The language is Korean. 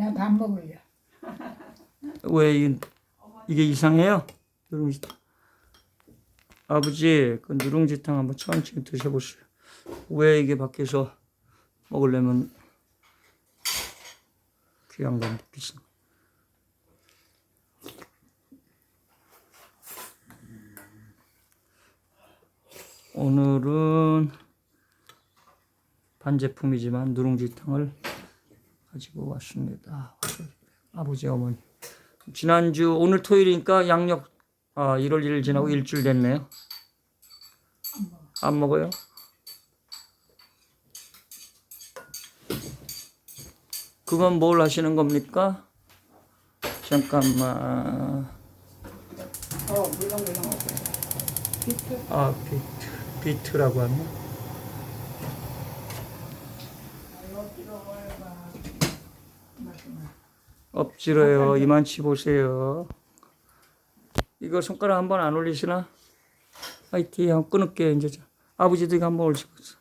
나 밥 먹을려. 왜 이, 이게 이상해요? 누룽지 아버지 그 누룽지탕 한번 천천히 드셔보세요. 왜 이게 밖에서 먹으려면 귀한 건데 비싼 거. 오늘은 반제품이지만 누룽지탕을 가지고 왔습니다. 아버지 어머니. 지난주 오늘 토요일이니까 양력 아 1월 1일 지나고 일주일 됐네요. 안 먹어요? 그건 뭘 하시는 겁니까? 잠깐만. 어, 물렁물렁하고. 비트. 아 비트 비트라고 하네. 엎질러요. 이만치 보세요. 이거 손가락 한 번 안 올리시나? 하이티 한번 끊을게 이제. 아버지도 이거 한번 올리고 있어.